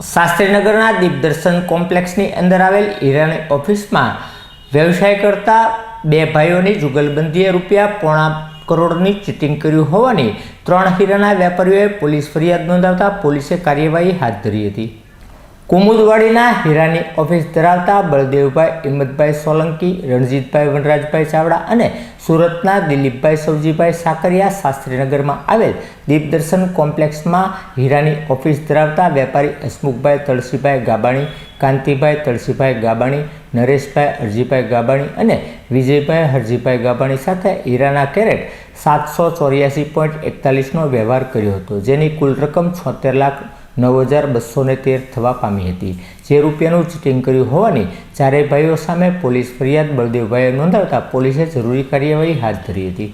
શાસ્ત્રીનગરના દીપદર્શન કોમ્પ્લેક્સની અંદર આવેલ હીરાની ઓફિસમાં વ્યવસાય કરતા બે ભાઈઓની જુગલબંધીએ રૂપિયા પોણા કરોડની ચીટિંગ કર્યું હોવાની ત્રણ હીરાના વેપારીઓએ પોલીસ ફરિયાદ નોંધાવતા પોલીસે કાર્યવાહી હાથ ધરી હતી. કુમુદવાડીના હીરાની ઓફિસ ધરાવતા બળદેવભાઈ, હિંમતભાઈ સોલંકી, રણજીતભાઈ વનરાજભાઈ ચાવડા અને સુરતના દિલીપભાઈ સવજીભાઈ સાકરિયા શાસ્ત્રીનગરમાં આવેલ દીપદર્શન કોમ્પ્લેક્સમાં હીરાની ઓફિસ ધરાવતા વેપારી હસમુખભાઈ તળસીભાઈ ગાબાણી, કાંતિભાઈ તળસીભાઈ ગાબાણી, નરેશભાઈ હરજીભાઈ ગાબાણી અને વિજયભાઈ હરજીભાઈ ગાબાણી સાથે હીરાના કેરેટ સાતસો ચોર્યાસી પોઈન્ટ એકતાલીસનો વ્યવહાર કર્યો હતો, જેની કુલ રકમ છોતેર લાખ નવ હજાર બસો ને તેર થવા પામી હતી. જે રૂપિયાનું ચીટિંગ કર્યું હોવાની ચારેય ભાઈઓ સામે પોલીસ ફરિયાદ બળદેવભાઈએ નોંધાવતા પોલીસે જરૂરી કાર્યવાહી હાથ ધરી હતી.